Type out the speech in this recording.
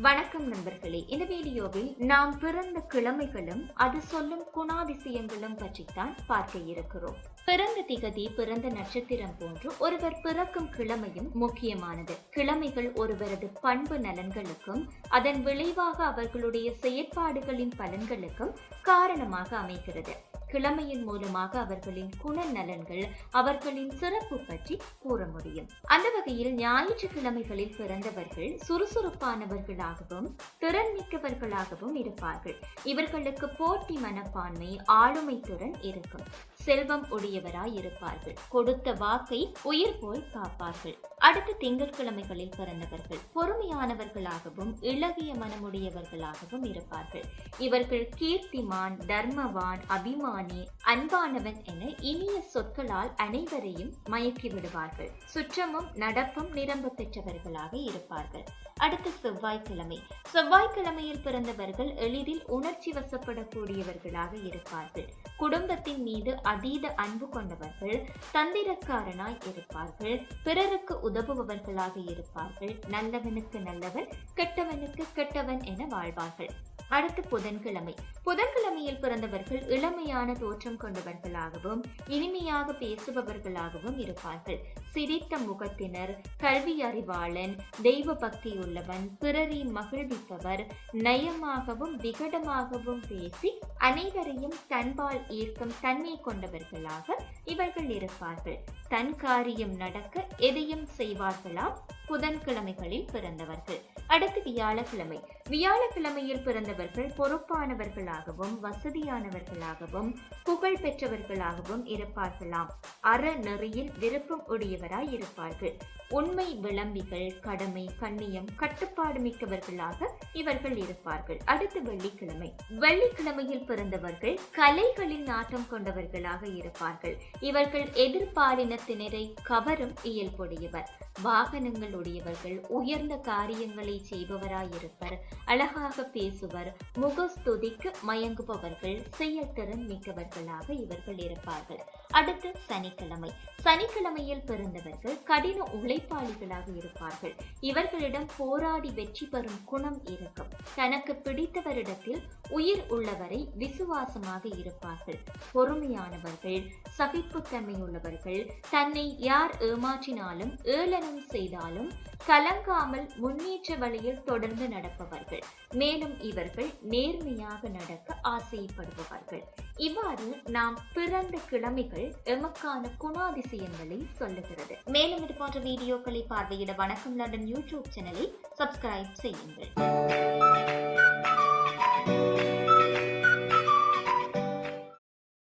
வணக்கம் நண்பர்களே. இந்த வீடியோவில் நாம் பிறந்த கிழமைகளும் அது சொல்லும் குணாதிசயங்களும் பற்றித்தான் பார்க்க இருக்கிறோம். பிறந்த திகதி பிறந்த நட்சத்திரம் போன்று ஒருவர் பிறக்கும் கிழமையும் முக்கியமானது. கிழமைகள் ஒருவரது பண்பு நலன்களுக்கும் அதன் விளைவாக அவர்களுடைய செயற்பாடுகளின் பலன்களுக்கும் காரணமாக அமைகிறது. கிழமையின் மூலமாக அவர்களின் குண நலன்கள் அவர்களின் சிறப்பு பற்றி கூற முடியும். அந்த வகையில் ஞாயிற்றுக்கிழமைகளில் பிறந்தவர்கள் சுறுசுறுப்பானவர்களாகவும் திறன் மிக்கவர்களாகவும் இருப்பார்கள். இவர்களுக்கு போட்டி மனப்பான்மை ஆளுமை திறன் இருக்கும். செல்வம் உடையவராய் இருப்பார்கள். கொடுத்த வாக்கை உயிர் போல் காப்பார்கள். அடுத்த திங்கட்கிழமைகளில் பிறந்தவர்கள் பொறுமையானவர்களாகவும் இளகிய மனமுடையவர்களாகவும் இருப்பார்கள். இவர்கள் கீர்த்திமான் தர்மவான் அபிமானி அன்பானவன் என இனிய சொற்களால் அனைவரையும் மயக்கி விடுவார்கள் சுற்றமும் நடப்பும் நிரம்ப பெற்றவர்களாக இருப்பார்கள். அடுத்து செவ்வாய்க்கிழமை. செவ்வாய்க்கிழமையில் பிறந்தவர்கள் எளிதில் உணர்ச்சி வசப்படக்கூடியவர்களாக இருப்பார்கள். குடும்பத்தின் மீது அதீத அன்பு கொண்டவர்கள் தந்திரக்காரனாய் இருப்பார்கள். பிறருக்கு உதவுபவர்களாக இருப்பார்கள். நல்லவனுக்கு நல்லவன் கெட்டவனுக்கு கெட்டவன் என வாழ்வார்கள். அடுத்து புதன்கிழமை. புதன்கிழமையில் பிறந்தவர்கள் இளமையான தோற்றம் கொண்டவர்களாகவும் இனிமையாக பேசுபவர்களாகவும் இருப்பார்கள். சிரித்த முகத்தினர் கல்வி அறிவாளன் தெய்வ பக்தி உள்ளவன் பிறரை மகிழ்விப்பவர் நயமாகவும் விகடமாகவும் பேசி அனைவரையும் தன்பால் ஈர்க்கும் தன்மை கொண்டவர்களாக இவர்கள் இருப்பார்கள். தன் காரியம் நடக்க எதையும் செய்வார்களாம் புதன்கிழமைகளில் பிறந்தவர்கள். அடுத்து வியாழக்கிழமை. வியாழக்கிழமையில் பிறந்தவர்கள் பொறுப்பானவர்களாகவும் வசதியானவர்களாகவும் புகழ் பெற்றவர்களாகவும் இருப்பார்களாம். அற நெறியில் விருப்பம் உடையவராய் இருப்பார்கள். உண்மை விளம்பிகள் கடமை கண்ணியம் கட்டுப்பாடு மிக்கவர்களாக இவர்கள் இருப்பார்கள். அடுத்து வெள்ளிக்கிழமை. வெள்ளிக்கிழமையில் பிறந்தவர்கள் கலைகளில் நாட்டம் கொண்டவர்களாக இருப்பார்கள். இவர்கள் எதிர்பாலினத்தினரை கவரும் இயல்புடையவர். வாகனங்கள் உடையவர்கள் உயர்ந்த காரியங்களை செய்பவராயிருப்பர் அழகாக பேசுவர் முகஸ்துதிக்கு மயங்குபவர்கள் செயல்திறன் மிக்கவர்களாக இவர்கள் இருப்பார்கள். அடுத்து சனிக்கிழமை. சனிக்கிழமையில் பிறந்தவர்கள் கடின உழைப்பாளிகளாக இருப்பார்கள். இவர்களிடம் போராடி வெற்றி பெறும் குணம் இருக்கும். தனக்கு பிடித்தவரிடத்தில் உயிர் உள்ளவரை விசுவாசமாக இருப்பார்கள். பொறுமையானவர்கள் சகிப்புத்தன்மையுள்ளவர்கள் தன்னை யார் ஏமாற்றினாலும் ஏளனம் செய்தாலும் கலங்காமல் முன்னேற்ற வழியில் தொடர்ந்து நடப்பவர்கள். மேலும் இவர்கள் நேர்மையாக நடக்க ஆசைப்படுபவர்கள். இவ்வாறு நாம் பிறந்த கிழமைகள் எமக்கான குணாதிசயங்களை சொல்லுகிறது. மேலும் இது போன்ற வீடியோக்களை பார்வையிட வணக்கம் லண்டன் யூடியூப் சேனலை சப்ஸ்கிரைப் செய்யுங்கள்.